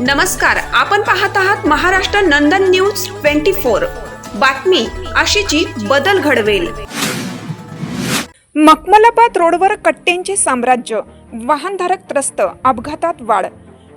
नमस्कार आपण पाहत आहात Maharashtra Nandan news twenty four. बातमी अशीची बदल घडवेल. मखमलाबाद रोडवर कट्ट्यांचे साम्राज्य वाहनधारक त्रस्त अपघातात वाढ.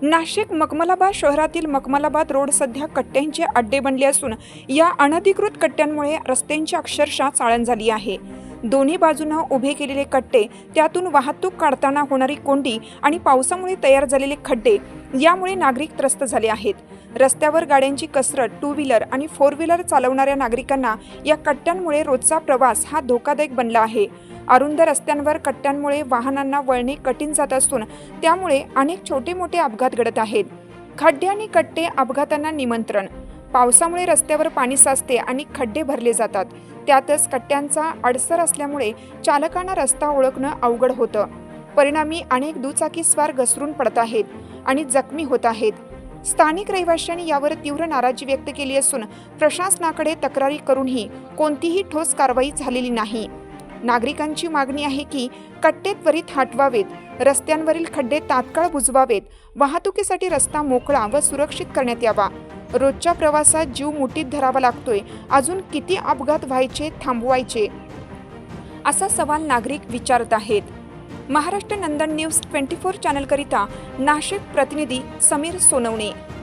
नाशिक मखमलाबाद शहरातील मखमलाबाद रोड सध्या कट्ट्यांचे अड्डे बनले असून या अनधिकृत कट्ट्यांमुळे रस्त्यांची अक्षरशः चाळण झाली आहे. दोन्ही बाजूनं उभे केलेले कट्टे त्यातून वाहतूक काढताना होणारी कोंडी आणि पावसामुळे तयार झालेले खड्डे यामुळे नागरिक त्रस्त झाले आहेत. रस्त्यावर गाड्यांची कसरत टू व्हीलर आणि फोर व्हीलर चालवणाऱ्या नागरिकांना या कट्ट्यांमुळे रोजचा प्रवास हा धोकादायक बनला आहे. अरुंद रस्त्यांवर कट्ट्यांमुळे वाहनांना वळणे कठीण जात असून त्यामुळे अनेक छोटे मोठे अपघात घडत आहेत. खड्डे आणि कट्टे अपघातांना निमंत्रण पावसामुळे रस्त्यावर पाणी साचते आणि खड्डे भरले जातात. त्यातच कट्ट्यांचा अडसर असल्यामुळे चालकांना रस्ता ओळखणं अवघड होतं. परिणामी अनेक दुचाकी स्वार घसरून पडत आहेत आणि जखमी होत आहेत. स्थानिक रहिवाशांनी यावर तीव्र नाराजी व्यक्त केली असून प्रशासनाकडे तक्रारी करूनही कोणतीही ठोस कारवाई झालेली नाही. नागरिकांची मागणी आहे की कट्टे त्वरित हटवावेत रस्त्यांवरील खड्डे तात्काळ बुजवावेत वाहतुकीसाठी रस्ता मोकळा व सुरक्षित करण्यात यावा. रोजच्या प्रवासात जीव मुठीत धरावा लागतोय. अजून किती अपघात व्हायचे थांबवायचे? असा सवाल नागरिक विचारत आहेत. Maharashtra Nandan news twenty four चॅनलकरिता Nashik प्रतिनिधी समीर सोनवणे.